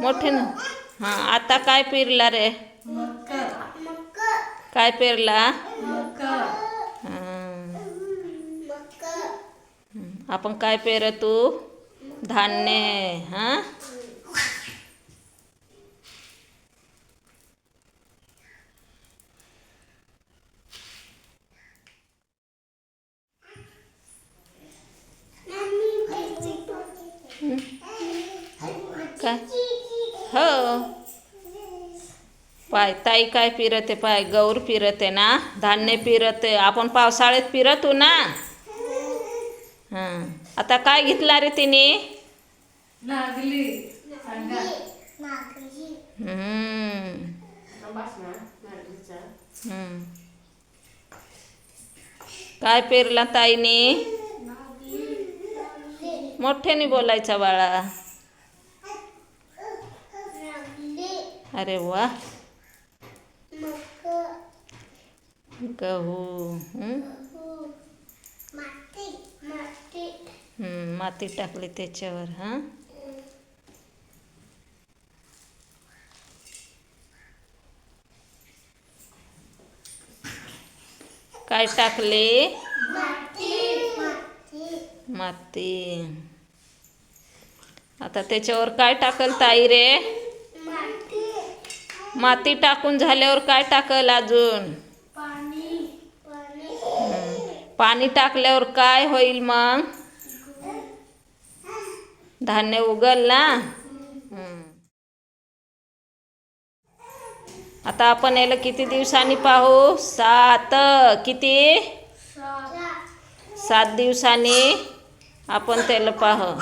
मोठे ना? हां आता काय पेरला रे? काय पेरला. आपण काय पेरतू? धान्य हां? काय? हो. पाय ताई काय पिरते पाय गौर पिरते ना धान्य पिरते. आपण पावसाळ्यात पिरतू ना. हां. आता काय घेतला रे तिने. काय पेरला ताईने? मोठ्याने बोलायचा बाळा. अरे वा. गहू माती टाकली त्याच्यावर हां? काय टाकले? माती. आता त्याच्यावर काय टाकल ताई रे? माती टाकून झाल्यावर काय टाकल अजून? पाणी टाकल्यावर काय होईल मग? धान्य उगल ना. आता आपण याला किती दिवसांनी पाहू? सात. किती? सात दिवसांनी आपण त्याला पाहू.